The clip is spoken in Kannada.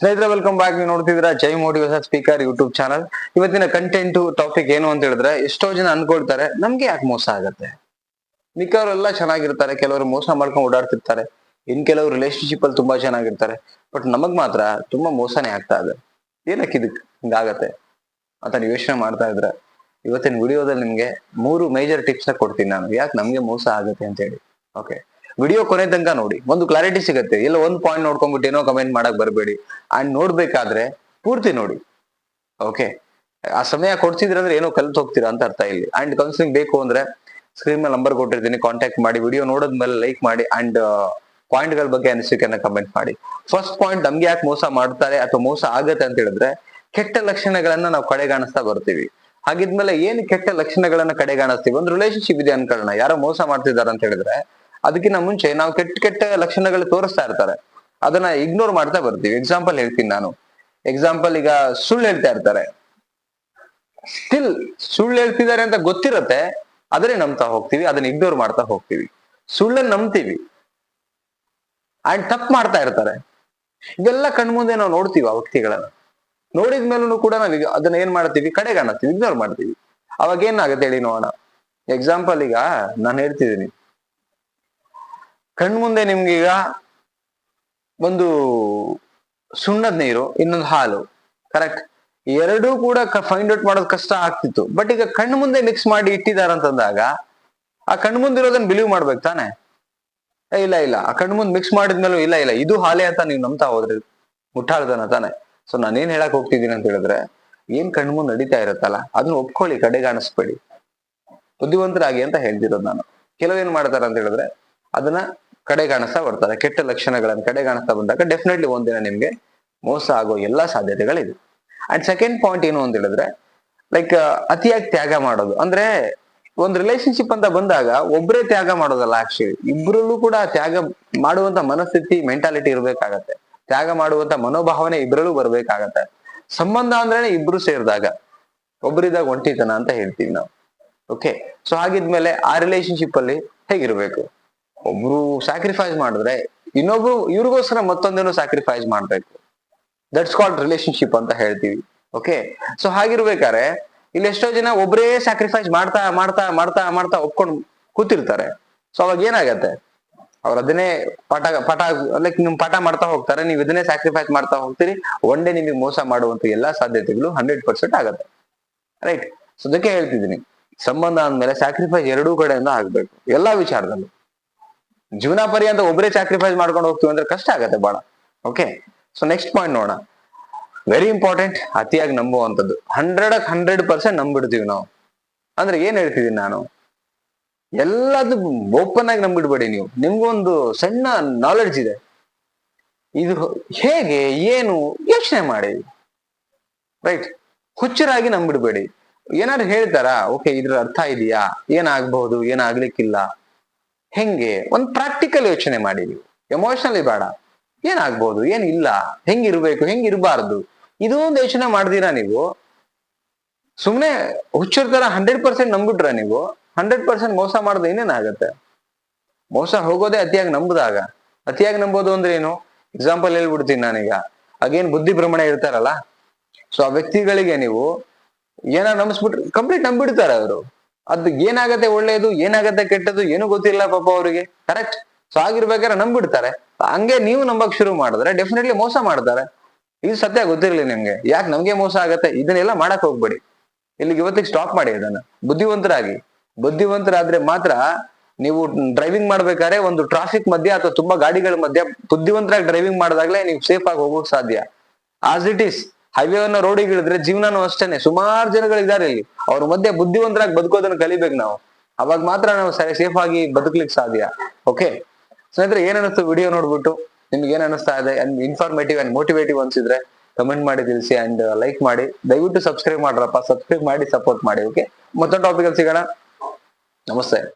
ಸ್ನೇಹಿತರೆ ವೆಲ್ಕಮ್ ಬ್ಯಾಕ್ ನೀವು ನೋಡ್ತಿದ್ದೀರಾ ಜೈ ಹೊಸ ಸ್ಪೀಕರ್ ಯೂಟ್ಯೂಬ್ ಚಾನಲ್ ಇವತ್ತಿನ ಕಂಟೆಂಟ್ ಟಾಪಿಕ್ ಏನು ಅಂತ ಹೇಳಿದ್ರೆ, ಎಷ್ಟೋ ಜನ ಅನ್ಕೊಳ್ತಾರೆ, ನಮ್ಗೆ ಯಾಕೆ ಮೋಸ ಆಗತ್ತೆ? ಮಿಕ್ಕವರೆಲ್ಲ ಚೆನ್ನಾಗಿರ್ತಾರೆ, ಕೆಲವರು ಮೋಸ ಮಾಡ್ಕೊಂಡು ಓಡಾಡ್ತಿರ್ತಾರೆ. ಇನ್ ಕೆಲವರು ರಿಲೇಶನ್ಶಿಪ್ ಅಲ್ಲಿ ತುಂಬಾ ಚೆನ್ನಾಗಿರ್ತಾರೆ. ಬಟ್ ನಮಗ್ ಮಾತ್ರ ತುಂಬಾ ಮೋಸನೇ ಆಗ್ತಾ ಇದೆ. ಏನಕ್ಕೆ ಇದಕ್ ಹಿಂಗಾಗತ್ತೆ ಅಂತ ನೀವು ಯೋಚನೆ ಮಾಡ್ತಾ ಇದ್ರೆ, ಇವತ್ತಿನ ವಿಡಿಯೋದಲ್ಲಿ ನಿಮ್ಗೆ ಮೂರು ಮೇಜರ್ ಟಿಪ್ಸ್ ಕೊಡ್ತೀನಿ ನಾನು. ಯಾಕೆ ನಮ್ಗೆ ಮೋಸ ಆಗತ್ತೆ ಅಂತ ಹೇಳಿ. ಓಕೆ ವಿಡಿಯೋ ಕೊನೆ ತನಕ ನೋಡಿ. ಒಂದು ಕ್ಲಾರಿಟಿ ಸಿಗುತ್ತೆ. ಇಲ್ಲ ಒಂದ್ ಪಾಯಿಂಟ್ ನೋಡ್ಕೊಂಡ್ಬಿಟ್ಟು ಏನೋ ಕಮೆಂಟ್ ಮಾಡಕ್ ಬರಬೇಡಿ. ಅಂಡ್ ನೋಡ್ಬೇಕಾದ್ರೆ ಪೂರ್ತಿ ನೋಡಿ. ಓಕೆ ಆ ಸಮಯ ಕೊಡ್ತಿದ್ರೆ ಅಂದ್ರೆ ಏನೋ ಕಲ್ತು ಹೋಗ್ತೀರಾ ಅಂತ ಅರ್ಥ ಇಲ್ಲಿ. ಅಂಡ್ ಕೌನ್ಸಿಲಿಂಗ್ ಬೇಕು ಅಂದ್ರೆ ಸ್ಕ್ರೀನ್ ಮೇಲೆ ನಂಬರ್ ಕೊಟ್ಟಿರ್ತೀನಿ. ಕಾಂಟ್ಯಾಕ್ಟ್ ಮಾಡಿ. ವಿಡಿಯೋ ನೋಡಿದ್ಮೇಲೆ ಲೈಕ್ ಮಾಡಿ. ಅಂಡ್ ಪಾಯಿಂಟ್ಗಳ ಬಗ್ಗೆ ಅನಿಸಿಕೆನ ಕಮೆಂಟ್ ಮಾಡಿ. ಫಸ್ಟ್ ಪಾಯಿಂಟ್ ನಮ್ಗೆ ಯಾಕೆ ಮೋಸ ಮಾಡ್ತಾರೆ ಅಥವಾ ಮೋಸ ಆಗತ್ತೆ ಅಂತ ಹೇಳಿದ್ರೆ ಕೆಟ್ಟ ಲಕ್ಷಣಗಳನ್ನ ನಾವು ಕಡೆಗಾಣಿಸ್ತಾ ಬರ್ತೀವಿ. ಹಾಗಿದ್ಮೇಲೆ ಏನ್ ಕೆಟ್ಟ ಲಕ್ಷಣಗಳನ್ನ ಕಡೆಗಾಣಿಸ್ತೀವಿ? ಒಂದು ರಿಲೇಶನ್ಶಿಪ್ ಇದೆ ಅನ್ಕೊಳ್ಳೋಣ. ಯಾರೋ ಮೋಸ ಮಾಡ್ತಿದ್ದಾರೆ ಅಂತ ಹೇಳಿದ್ರೆ ಅದಕ್ಕಿಂತ ಮುಂಚೆ ನಾವು ಕೆಟ್ಟ ಕೆಟ್ಟ ಲಕ್ಷಣಗಳು ತೋರಿಸ್ತಾ ಇರ್ತಾರೆ. ಅದನ್ನ ಇಗ್ನೋರ್ ಮಾಡ್ತಾ ಬರ್ತೀವಿ. ಎಕ್ಸಾಂಪಲ್ ಹೇಳ್ತೀನಿ ನಾನು. ಎಕ್ಸಾಂಪಲ್ ಈಗ ಸುಳ್ಳು ಹೇಳ್ತಾ ಇರ್ತಾರೆ. ಸ್ಟಿಲ್ ಸುಳ್ಳು ಹೇಳ್ತಿದ್ದಾರೆ ಅಂತ ಗೊತ್ತಿರತ್ತೆ. ಅದನ್ನೇ ನಂಬ್ತಾ ಹೋಗ್ತೀವಿ. ಅದನ್ನ ಇಗ್ನೋರ್ ಮಾಡ್ತಾ ಹೋಗ್ತೀವಿ. ಸುಳ್ಳನ್ನ ನಂಬ್ತೀವಿ. ಅಂಡ್ ತಪ್ಪು ಮಾಡ್ತಾ ಇರ್ತಾರೆ. ಇವೆಲ್ಲ ಕಣ್ಮುಂದೆ ನಾವು ನೋಡ್ತೀವಿ ಆ ವ್ಯಕ್ತಿಗಳನ್ನ. ನೋಡಿದ್ಮೇಲೂ ಕೂಡ ನಾವು ಅದನ್ನ ಏನ್ ಮಾಡ್ತೀವಿ? ಕಡೆಗಾಣತ್ತೀವಿ ಇಗ್ನೋರ್ ಮಾಡ್ತೀವಿ. ಅವಾಗ ಏನಾಗುತ್ತೆ ಹೇಳಿ ನೋಡೋಣ. ಎಕ್ಸಾಂಪಲ್ ಈಗ ನಾನು ಹೇಳ್ತಿದ್ದೀನಿ. ಕಣ್ಮುಂದೆ ನಿಮ್ಗೀಗ ಒಂದು ಸುಣ್ಣದ ನೀರು, ಇನ್ನೊಂದು ಹಾಲು. ಕರೆಕ್ಟ್ ಎರಡೂ ಕೂಡ ಫೈಂಡ್ ಔಟ್ ಮಾಡೋದು ಕಷ್ಟ ಆಗ್ತಿತ್ತು. ಬಟ್ ಈಗ ಕಣ್ಣು ಮುಂದೆ ಮಿಕ್ಸ್ ಮಾಡಿ ಇಟ್ಟಿದ್ದಾರೆ ಅಂತಂದಾಗ, ಆ ಕಣ್ಣು ಮುಂದೆ ಇರೋದನ್ನ ಬಿಲೀವ್ ಮಾಡ್ಬೇಕು ತಾನೆ? ಇಲ್ಲ ಇಲ್ಲ. ಆ ಕಣ್ಣು ಮುಂದೆ ಮಿಕ್ಸ್ ಮಾಡಿದ್ಮೇಲೂ ಇಲ್ಲ ಇಲ್ಲ. ಇದು ಹಾಲೆ ಅಂತ ನೀವು ನಂಬ್ತಾ ಹೋದ್ರಿ ಮುಟ್ಟಾಳ್ದನ ತಾನೆ? ಸೊ ನಾನೇನ್ ಹೇಳಕ್ ಹೋಗ್ತಿದ್ದೀನಿ ಅಂತ ಹೇಳಿದ್ರೆ, ಏನ್ ಕಣ್ಣು ಮುಂದೆ ನಡೀತಾ ಇರುತ್ತಲ್ಲ, ಅದನ್ನ ಒಪ್ಕೊಳ್ಳಿ, ಕಡೆಗಾಣಿಸ್ಬೇಡಿ. ಬುದ್ಧಿವಂತರಾಗಿ ಅಂತ ಹೇಳ್ತಿರೋದು ನಾನು. ಕೆಲವೇನ್ ಮಾಡ್ತಾರ ಅಂತ ಹೇಳಿದ್ರೆ, ಅದನ್ನ ಕಡೆಗಾಣಿಸ್ತಾ ಬರ್ತಾರೆ ಕೆಟ್ಟ ಲಕ್ಷಣಗಳನ್ನು ಕಡೆಗಾಣಿಸ್ತಾ ಬಂದಾಗ ಡೆಫಿನೆಟ್ಲಿ ಒಂದಿನ ನಿಮ್ಗೆ ಮೋಸ ಆಗೋ ಎಲ್ಲಾ ಸಾಧ್ಯತೆಗಳಿದೆ. ಅಂಡ್ ಸೆಕೆಂಡ್ ಪಾಯಿಂಟ್ ಏನು ಅಂತ ಹೇಳಿದ್ರೆ ಲೈಕ್ ಅತಿಯಾಗಿ ತ್ಯಾಗ ಮಾಡೋದು. ಅಂದ್ರೆ ಒಂದ್ ರಿಲೇಶನ್ಶಿಪ್ ಅಂತ ಬಂದಾಗ ಒಬ್ಬರೇ ತ್ಯಾಗ ಮಾಡೋದಲ್ಲ ಆಕ್ಚುಲಿ ಇಬ್ರಲ್ಲೂ ಕೂಡ ತ್ಯಾಗ ಮಾಡುವಂತ ಮನಸ್ಥಿತಿ ಮೆಂಟಾಲಿಟಿ ಇರ್ಬೇಕಾಗತ್ತೆ. ತ್ಯಾಗ ಮಾಡುವಂತ ಮನೋಭಾವನೆ ಇಬ್ರಲ್ಲೂ ಬರ್ಬೇಕಾಗತ್ತೆ. ಸಂಬಂಧ ಅಂದ್ರೇನೆ ಇಬ್ರು ಸೇರಿದಾಗ ಒಬ್ಬರಿದಾಗ ಒಂಟಿತನ ಅಂತ ಹೇಳ್ತೀವಿ ನಾವು. ಓಕೆ ಸೊ ಹಾಗಿದ್ಮೇಲೆ ಆ ರಿಲೇಶನ್ಶಿಪ್ ಅಲ್ಲಿ ಹೇಗಿರ್ಬೇಕು? ಒಬ್ರು ಸ್ಯಾಕ್ರಿಫೈಸ್ ಮಾಡಿದ್ರೆ ಇನ್ನೊಬ್ರು ಇವ್ರಿಗೋಸ್ಕರ ಮತ್ತೊಂದೇನು ಸ್ಯಾಕ್ರಿಫೈಸ್ ಮಾಡ್ಬೇಕು ದಟ್ಸ್ ಕಾಲ್ಡ್ ರಿಲೇಶನ್ಶಿಪ್ ಅಂತ ಹೇಳ್ತೀವಿ. ಓಕೆ ಸೊ ಹಾಗಿರ್ಬೇಕಾದ್ರೆ ಇಲ್ಲಿ ಎಷ್ಟೋ ಜನ ಒಬ್ಬರೇ ಸ್ಯಾಕ್ರಿಫೈಸ್ ಮಾಡ್ತಾ ಮಾಡ್ತಾ ಮಾಡ್ತಾ ಮಾಡ್ತಾ ಒಪ್ಕೊಂಡು ಕೂತಿರ್ತಾರೆ. ಸೊ ಅವಾಗ ಏನಾಗತ್ತೆ? ಅವ್ರ ಅದನ್ನೇ ಪಾಠ ಪಾಠ ಲೈಕ್ ನಿಮ್ ಪಾಠ ಮಾಡ್ತಾ ಹೋಗ್ತಾರೆ, ನೀವು ಇದನ್ನೇ ಸ್ಯಾಕ್ರಿಫೈಸ್ ಮಾಡ್ತಾ ಹೋಗ್ತೀರಿ ಒನ್ ಡೇ ನಿಮಗೆ ಮೋಸ ಮಾಡುವಂತ ಎಲ್ಲಾ ಸಾಧ್ಯತೆಗಳು ಹಂಡ್ರೆಡ್ ಪರ್ಸೆಂಟ್ ಆಗತ್ತೆ. ರೈಟ್ ಸೊ ಅದಕ್ಕೆ ಹೇಳ್ತಿದ್ದೀನಿ. ಸಂಬಂಧ ಅಂದ್ಮೇಲೆ ಸ್ಯಾಕ್ರಿಫೈಸ್ ಎರಡೂ ಕಡೆಯಿಂದ ಆಗ್ಬೇಕು. ಎಲ್ಲಾ ವಿಚಾರದಲ್ಲೂ. ಜೀವನ ಪರ್ಯಂತ ಒಬ್ಬರೇ ಸ್ಯಾಕ್ರಿಫೈಸ್ ಮಾಡ್ಕೊಂಡು ಹೋಗ್ತೀವಿ ಅಂದ್ರೆ ಕಷ್ಟ ಆಗತ್ತೆ ಬಹಳ ಓಕೆ ಸೊ ನೆಕ್ಸ್ಟ್ ಪಾಯಿಂಟ್ ನೋಡೋಣ. ವೆರಿ ಇಂಪಾರ್ಟೆಂಟ್ ಅತಿಯಾಗಿ ನಂಬುವಂಥದ್ದು. ಹಂಡ್ರೆಡ್ ಹಂಡ್ರೆಡ್ ಪರ್ಸೆಂಟ್ ನಂಬಿಡ್ತೀವಿ ನಾವು. ಅಂದ್ರೆ ಏನ್ ಹೇಳ್ತಿದ್ದೀನಿ ನಾನು? ಎಲ್ಲದು ಓಪನ್ ಆಗಿ ನಂಬಿಡ್ಬೇಡಿ ನೀವು. ನಿಮ್ಗೊಂದು ಸಣ್ಣ ನಾಲೆಡ್ಜ್ ಇದೆ. ಇದು ಹೇಗೆ, ಏನು, ಯೋಚನೆ ಮಾಡಿ. ರೈಟ್ ಹುಚ್ಚರಾಗಿ ನಂಬಿಡ್ಬೇಡಿ. ಏನಾದ್ರು ಹೇಳ್ತಾರಾ? ಓಕೆ ಇದ್ರ ಅರ್ಥ ಇದೆಯಾ? ಏನಾಗ್ಬಹುದು? ಏನಾಗ್ಲಿಕ್ಕಿಲ್ಲ? ಹೆಂಗೆ? ಒಂದ್ ಪ್ರಾಕ್ಟಿಕಲ್ ಯೋಚನೆ ಮಾಡಿರಿ ಎಮೋಷನಲಿ ಬೇಡ. ಏನಾಗ್ಬೋದು? ಏನಿಲ್ಲ. ಹೆಂಗಿರ್ಬೇಕು? ಹೆಂಗಿರ್ಬಾರ್ದು? ಇದು ಒಂದು ಯೋಚನೆ ಮಾಡಿದೀರಾ ನೀವು? ಸುಮ್ಮನೆ ಹುಚ್ಚರ ತರ ಹಂಡ್ರೆಡ್ ಪರ್ಸೆಂಟ್ ನಂಬಿಟ್ರ ನೀವು? ಹಂಡ್ರೆಡ್ ಪರ್ಸೆಂಟ್ ಮೋಸ ಮಾಡೋದು ಏನೇನಾಗತ್ತೆ ಮೋಸ ಹೋಗೋದೇ ಅತಿಯಾಗಿ ನಂಬುದಾಗ ಅತಿಯಾಗಿ ನಂಬೋದು ಅಂದ್ರೆ ಏನು? ಎಕ್ಸಾಂಪಲ್ ಹೇಳ್ಬಿಡ್ತೀನಿ ನಾನೀಗ. ಅಗೇನ್ ಬುದ್ಧಿ ಭ್ರಮಣ ಇರ್ತಾರಲ್ಲ? ಸೊ ಆ ವ್ಯಕ್ತಿಗಳಿಗೆ ನೀವು ಏನಾರ ನಂಬಿಸ್ಬಿಟ್ರೆ ಕಂಪ್ಲೀಟ್ ನಂಬಿಡ್ತಾರೆ ಅವರು. ಅದು ಏನಾಗತ್ತೆ ಒಳ್ಳೆಯದು ಏನಾಗತ್ತೆ ಕೆಟ್ಟದ್ದು ಏನು ಗೊತ್ತಿಲ್ಲ ಪಾಪ ಅವರಿಗೆ. ಕರೆಕ್ಟ್ ಸೊ ಆಗಿರ್ಬೇಕಾದ್ರೆ ನಂಬಿಡ್ತಾರೆ. ಹಂಗೆ ನೀವು ನಂಬಕ್ ಶುರು ಮಾಡಿದ್ರೆ ಡೆಫಿನೆಟ್ಲಿ ಮೋಸ ಮಾಡ್ತಾರೆ. ಇದು ಸತ್ಯ ಗೊತ್ತಿರಲಿ ನಿಮ್ಗೆ. ಯಾಕೆ ನಮ್ಗೆ ಮೋಸ ಆಗತ್ತೆ? ಇದನ್ನೆಲ್ಲ ಮಾಡಕ್ ಹೋಗ್ಬೇಡಿ. ಇಲ್ಲಿಗೆ ಇವತ್ತಿಗೆ ಸ್ಟಾಪ್ ಮಾಡಿ ಅದನ್ನ ಬುದ್ಧಿವಂತರಾಗಿ. ಬುದ್ಧಿವಂತರಾದ್ರೆ ಮಾತ್ರ ನೀವು ಡ್ರೈವಿಂಗ್ ಮಾಡ್ಬೇಕಾದ್ರೆ ಒಂದು ಟ್ರಾಫಿಕ್ ಮಧ್ಯೆ ಅಥವಾ ತುಂಬಾ ಗಾಡಿಗಳ ಮಧ್ಯೆ ಬುದ್ಧಿವಂತರಾಗಿ ಡ್ರೈವಿಂಗ್ ಮಾಡಿದಾಗ್ಲೇ ನೀವು ಸೇಫ್ ಆಗಿ ಹೋಗೋಕ್ ಸಾಧ್ಯ. ಆಸ್ ಇಟ್ ಈಸ್ ಹೈವೇ ಅನ್ನೋ ರೋಡಿಗೆ ಇಳಿದ್ರೆ ಜೀವನನೂ ಅಷ್ಟೇನೆ. ಸುಮಾರು ಜನಗಳು ಇದ್ದಾರೆ ಇಲ್ಲಿ. ಅವ್ರ ಮಧ್ಯೆ ಬುದ್ಧಿವಂತರಾಗಿ ಬದುಕೋದನ್ನ ಕಲಿಬೇಕು ನಾವು. ಅವಾಗ ಮಾತ್ರ ನಾವು ಸೇಫ್ ಆಗಿ ಬದುಕ್ಲಿಕ್ಕೆ ಸಾಧ್ಯ. ಓಕೆ ಸ್ನೇಹಿತರೆ ಏನ್ ಅನಿಸ್ತು ವಿಡಿಯೋ ನೋಡ್ಬಿಟ್ಟು? ನಿಮ್ಗೆ ಏನ್ ಅನಿಸ್ತಾ ಇದೆ? ಅಂಡ್ ಇನ್ಫಾರ್ಮೇಟಿವ್ ಅಂಡ್ ಮೋಟಿವೇಟಿವ್ ಅನ್ಸಿದ್ರೆ ಕಮೆಂಟ್ ಮಾಡಿ, ತಿಳಿಸಿ ಅಂಡ್ ಲೈಕ್ ಮಾಡಿ. ದಯವಿಟ್ಟು ಸಬ್ಸ್ಕ್ರೈಬ್ ಮಾಡ್ರಪ್ಪ. ಸಬ್ಸ್ಕ್ರೈಬ್ ಮಾಡಿ ಸಪೋರ್ಟ್ ಮಾಡಿ. ಓಕೆ ಮತ್ತೊಂದು ಟಾಪಿಕ್ ಅಲ್ಲಿ ಸಿಗೋಣ. ನಮಸ್ತೆ.